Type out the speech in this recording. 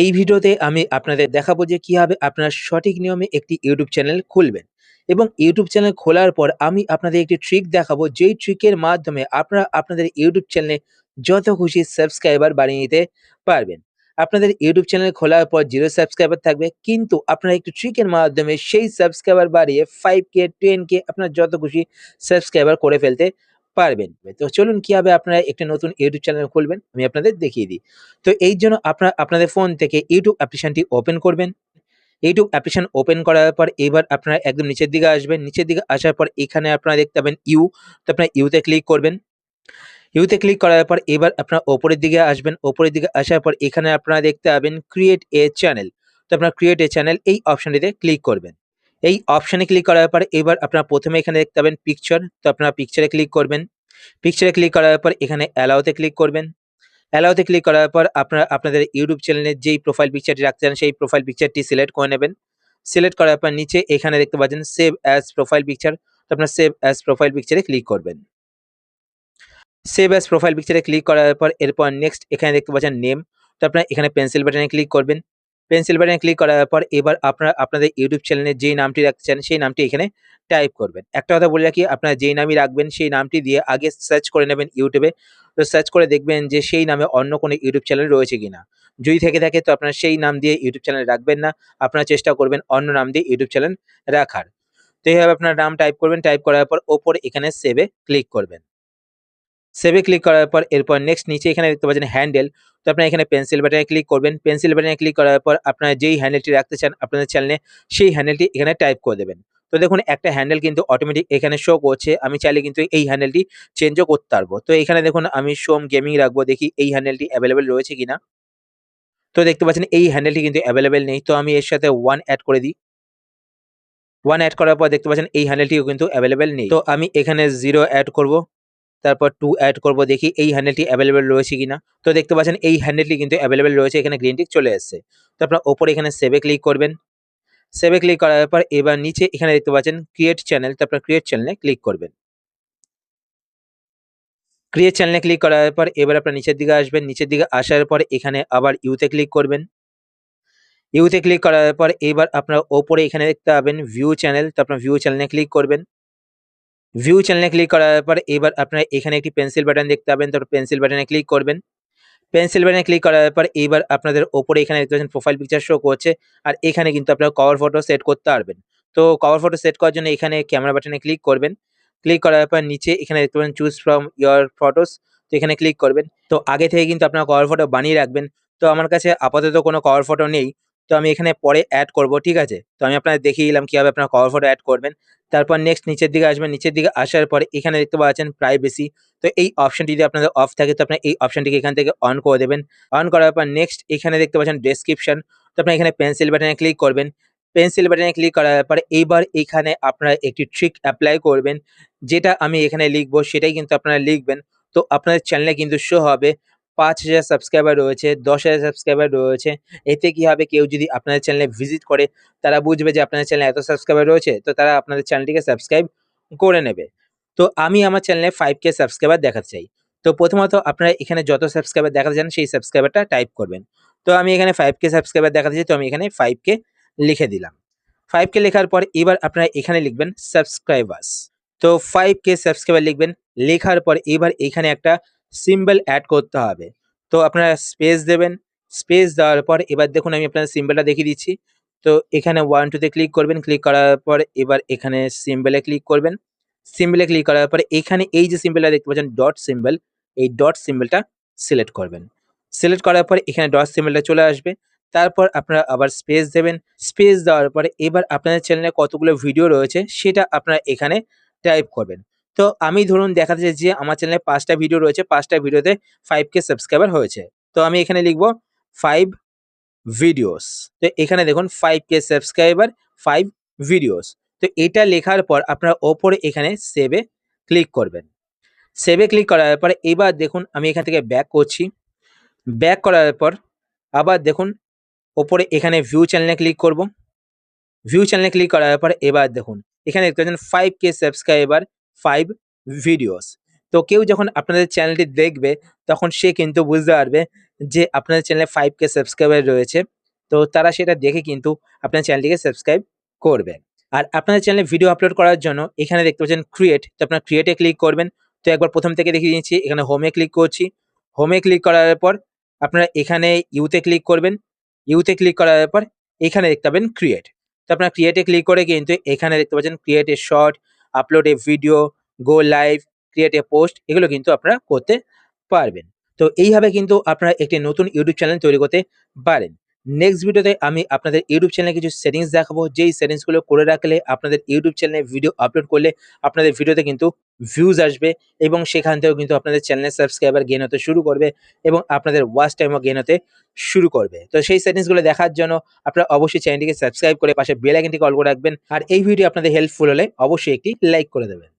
এই ভিডিওতে আমি আপনাদের দেখাবো যে কীভাবে আপনারা সঠিক নিয়মে একটি ইউটিউব চ্যানেল খুলবেন। এবং ইউটিউব চ্যানেল খোলার পর আমি আপনাদের একটি ট্রিক দেখাবো, যেই ট্রিকের মাধ্যমে আপনারা আপনাদের ইউটিউব চ্যানেলে যত খুশি সাবস্ক্রাইবার বাড়িয়ে নিতে পারবেন। আপনাদের ইউটিউব চ্যানেল খোলার পর জিরো সাবস্ক্রাইবার থাকবে, কিন্তু আপনারা একটি ট্রিকের মাধ্যমে সেই সাবস্ক্রাইবার বাড়িয়ে ফাইভ কে টেন কে আপনার যত খুশি সাবস্ক্রাইবার করে ফেলতে পারবেন। তো চলুন কীভাবে আপনারা একটি নতুন ইউটিউব চ্যানেল খুলবেন, আমি আপনাদের দেখিয়ে দিই। তো এই জন্য আপনারা, আপনাদের ফোন থেকে ইউটিউব অ্যাপ্লিকেশনটি ওপেন করবেন। ইউটিউব অ্যাপ্লিকেশন ওপেন করার পর এবার আপনারা একদম নিচের দিকে আসবেন। নিচের দিকে আসার পর এখানে আপনারা দেখতে পাবেন ইউ তো আপনারা ইউতে ক্লিক করবেন। ইউতে ক্লিক করার পর এবার আপনারা ওপরের দিকে আসবেন। ওপরের দিকে আসার পর এখানে আপনারা দেখতে পাবেন ক্রিয়েট এ চ্যানেল তো আপনারা ক্রিয়েট এ চ্যানেল এই অপশানটিতে ক্লিক করবেন। এই অপশনে ক্লিক করার পর এবার আপনারা প্রথমে এখানে দেখতে পাবেন পিকচার তো আপনারা পিকচারে ক্লিক করবেন। পিকচারে ক্লিক করার পর এখানে অ্যালাউতে ক্লিক করবেন। অ্যালাউতে ক্লিক করার পর আপনারা আপনাদের ইউটিউব চ্যানেলের যেই প্রোফাইল পিকচারটি রাখতে চান, সেই প্রোফাইল পিকচারটি সিলেক্ট করে নেবেন। সিলেক্ট করার পর নিচে এখানে দেখতে পাচ্ছেন সেভ অ্যাজ প্রোফাইল পিকচার তো আপনার সেভ অ্যাজ প্রোফাইল পিকচারে ক্লিক করবেন। সেভ অ্যাজ প্রোফাইল পিকচারে ক্লিক করার পর এরপর নেক্সট এখানে দেখতে পাচ্ছেন নেম তো আপনারা এখানে পেন্সিল বাটনে ক্লিক করবেন। পেন্সিল বাটনে ক্লিক করার পর এবার আপনারা, আপনাদের ইউটিউব চ্যানেলের যেই নামটি রাখতে চান সেই নামটি এখানে টাইপ করবেন। একটা কথা বলে রাখি, আপনারা যেই নামই রাখবেন, সেই নামটি দিয়ে আগে সার্চ করে নেবেন ইউটিউবে। তো সার্চ করে দেখবেন যে সেই নামে অন্য কোনো ইউটিউব চ্যানেল রয়েছে কিনা। যদি থেকে থাকে, তো আপনারা সেই নাম দিয়ে ইউটিউব চ্যানেল রাখবেন না। আপনারা চেষ্টা করবেন অন্য নাম দিয়ে ইউটিউব চ্যানেল রাখার। তো এইভাবে আপনার নাম টাইপ করবেন, টাইপ করার পর ওপরে এখানে সেভে ক্লিক করবেন। সেভে ক্লিক করার পর এরপর নেক্সট নিচে এখানে দেখতে পাচ্ছেন হ্যান্ডেল তো আপনারা এখানে পেন্সিল বাটনে ক্লিক করবেন। পেন্সিল বাটনে ক্লিক করার পর আপনারা যেই হ্যান্ডেলটি রাখতে চান আপনাদের চ্যানেলে সেই হ্যান্ডেলটি এখানে টাইপ করে দেবেন। তো দেখুন, একটা হ্যান্ডেল কিন্তু অটোমেটিক এখানে শো করছে। আমি চাইলে কিন্তু এই হ্যান্ডেলটি চেঞ্জও করতে পারব। তো এখানে দেখুন, আমি সোম গেমিং রাখব। দেখি এই হ্যান্ডেলটি অ্যাভেলেবেল রয়েছে কিনা। তো দেখতে পাচ্ছেন, এই হ্যান্ডেলটি কিন্তু অ্যাভেলেবেল নেই। তো আমি এর সাথে ওয়ান অ্যাড করে দিই। ওয়ান অ্যাড করার পর দেখতে পাচ্ছেন, এই হ্যান্ডেলটিও কিন্তু অ্যাভেলেবেল নেই। তো আমি এখানে জিরো অ্যাড করব। তারপর টু অ্যাড করব, দেখি এই হ্যান্ডেলটি অ্যাভেলেবেল রয়েছে কিনা। তো দেখতে পাচ্ছেন, এই হ্যান্ডেলটি কিন্তু অ্যাভেলেবেল রয়েছে, এখানে গ্রিন টিক চলে এসেছে। তো আপনার ওপরে এখানে সেভে ক্লিক করবেন। সেভে ক্লিক করার পর এবার নিচে এখানে দেখতে পাচ্ছেন ক্রিয়েট চ্যানেল তো আপনার ক্রিয়েট চ্যানেলে ক্লিক করবেন। ক্রিয়েট চ্যানেলে ক্লিক করার পর এবার আপনার নিচের দিকে আসবেন, নিচের দিকে আসার পর এখানে আবার ইউতে ক্লিক করবেন। ইউতে ক্লিক করার পর এবার আপনার ওপরে এখানে দেখতে পাবেন ভিউ চ্যানেল তো আপনার ভিউ চ্যানেলে ক্লিক করবেন। ভিউ চ্যানেলে ক্লিক করার পর এবার আপনারা এখানে একটি পেন্সিল বাটন দেখতে পাবেন। তারপর পেন্সিল বাটনে ক্লিক করবেন। পেন্সিল বাটনে ক্লিক করার পর এবার আপনাদের ওপরে এখানে দেখতে পাচ্ছেন প্রোফাইল পিকচার শো করছে। আর এখানে কিন্তু আপনারা কভার ফটো সেট করতে পারবেন। তো কভার ফটো সেট করার জন্য এখানে ক্যামেরা বাটনে ক্লিক করবেন। ক্লিক করার পর নিচে এখানে দেখতে পাবেন চুজ ফ্রম ইয়ার ফটোস তো এখানে ক্লিক করবেন। তো আগে থেকে কিন্তু আপনারা কভার ফটো বানিয়ে রাখবেন। তো আমার কাছে আপাতত কোনো কভার ফটো নেই। তো আমি এখানে পরে অ্যাড করব, ঠিক আছে? তো আমি আপনাদের দেখিয়ে দিলাম কীভাবে আপনারা কভার ফটো অ্যাড করবেন। তারপর নেক্সট নিচের দিকে আসবেন। নিচের দিকে আসার পরে এখানে দেখতে পাচ্ছেন প্রাইভেসি তো এই অপশনটি যদি আপনাদের অফ থাকে, তো আপনার এই অপশনটিকে এখান থেকে অন করে দেবেন। অন করার পর নেক্সট এখানে দেখতে পাচ্ছেন ডেসক্রিপশন তো আপনার এখানে পেন্সিল বাটনে ক্লিক করবেন। পেন্সিল বাটনে ক্লিক করার পর এইবার এখানে আপনারা একটি ট্রিক অ্যাপ্লাই করবেন। যেটা আমি এখানে লিখব, সেটাই কিন্তু আপনারা লিখবেন। তো আপনাদের চ্যানেলে কিন্তু শো হবে। পাঁচ হাজার সাবস্ক্রাইবার রয়েছে, দশ হাজার সাবস্ক্রাইবার রয়েছে। এতে কি হবে? কেউ যদি আপনাদের চ্যানেলে ভিজিট করে, তারা বুঝবে যে আপনাদের চ্যানেলে এত সাবস্ক্রাইবার রয়েছে, তো তারা আপনাদের চ্যানেলটিকে সাবস্ক্রাইব করে নেবে। তো আমি আমার চ্যানেলে ফাইভ কে সাবস্ক্রাইবার দেখাতে চাই। তো প্রথমত আপনারা এখানে যত সাবস্ক্রাইবার দেখাতে চান, সেই সাবস্ক্রাইবারটা টাইপ করবেন। তো আমি এখানে ফাইভ কে সাবস্ক্রাইবার দেখাতে চাই, তো আমি এখানে ফাইভ কে লিখে দিলাম। ফাইভ কে লেখার পর এবার আপনারা এখানে লিখবেন সাবস্ক্রাইবার্স তো ফাইভ কে সাবস্ক্রাইবার লিখবেন। লেখার পর এবার এখানে একটা সিম্বল অ্যাড করতে হবে। তো আপনারা স্পেস দেবেন। স্পেস দেওয়ার পর এবার দেখুন আমি আপনার সিম্বলটা দেখিয়ে দিচ্ছি। তো এখানে ওয়ান টুতে ক্লিক করবেন। ক্লিক করার পর এবার এখানে সিম্বলে ক্লিক করবেন। সিম্বলে ক্লিক করার পরে এখানে এই যে সিম্বলটা দেখতে পাচ্ছেন ডট সিম্বল এই ডট সিম্বলটা সিলেক্ট করবেন। সিলেক্ট করার পর এখানে ডট সিম্বলটা চলে আসবে। তারপর আপনারা আবার স্পেস দেবেন। স্পেস দেওয়ার পরে এবার আপনাদের চ্যানেলে কতগুলো ভিডিও রয়েছে সেটা আপনারা এখানে টাইপ করবেন। তো আমি ধরুন দেখাতে চাই যে আমার চ্যানেলে পাঁচটা ভিডিও রয়েছে, পাঁচটা ভিডিওতে ফাইভ কে সাবস্ক্রাইবার হয়েছে। তো আমি এখানে লিখব ফাইভ ভিডিওস তো এখানে দেখুন five K subscriber five videos তো এটা লেখার পর আপনারা ওপরে এখানে সেভে ক্লিক করবেন। সেভে ক্লিক করার পর এবার দেখুন আমি এখান থেকে ব্যাক করছি। ব্যাক করার পর আবার দেখুন ওপরে এখানে ভিউ চ্যানেলে ক্লিক করব। ভিউ চ্যানেলে ক্লিক করার পর এবার দেখুন, এখানে দেখতে পাচ্ছেন five K subscriber five videos তো কেউ যখন আপনাদের চ্যানেলটি দেখবে, তখন সে কিন্তু বুঝতে পারবে যে আপনাদের চ্যানেলে ফাইভ কে সাবস্ক্রাইবার রয়েছে। তো তারা সেটা দেখে কিন্তু আপনার চ্যানেলটিকে সাবস্ক্রাইব করবে। আর আপনাদের চ্যানেলে ভিডিও আপলোড করার জন্য এখানে দেখতে পাচ্ছেন ক্রিয়েট তো আপনার ক্রিয়েটে ক্লিক করবেন। তো একবার প্রথম থেকে দেখিয়ে দিয়েছি এখানে হোমে ক্লিক করছি। হোমে ক্লিক করার পর আপনারা এখানে ইউতে ক্লিক করবেন। ইউতে ক্লিক করার পর এখানে দেখতে পাবেন ক্রিয়েট তো আপনার ক্রিয়েটে ক্লিক করে কিন্তু এখানে দেখতে পাচ্ছেন create a short upload a video go live create a post এগুলো কিন্তু আপনারা করতে পারবেন। তো এইভাবে কিন্তু আপনারা একটি নতুন ইউটিউব চ্যানেল তৈরি করতে পারেন। নেক্সট ভিডিওতে আমি আপনাদের ইউটিউব চ্যানেলে কিছু সেটিংস দেখাবো। যেই সেটিংসগুলো করে রাখলে আপনাদের ইউটিউব চ্যানেলে ভিডিও আপলোড করলে আপনাদের ভিডিওতে কিন্তু ভিউজ আসবে এবং সেখান থেকেও কিন্তু আপনাদের চ্যানেলের সাবস্ক্রাইবার গেন হতে শুরু করবে এবং আপনাদের ওয়াচ টাইমও গেন হতে শুরু করবে। তো সেই সেটিংসগুলো দেখার জন্য আপনারা অবশ্যই চ্যানেলটিকে সাবস্ক্রাইব করে পাশে বেল আইকনটি কল করে রাখবেন। আর এই ভিডিও আপনাদের হেল্পফুল হলে অবশ্যই একটি লাইক করে দেবেন।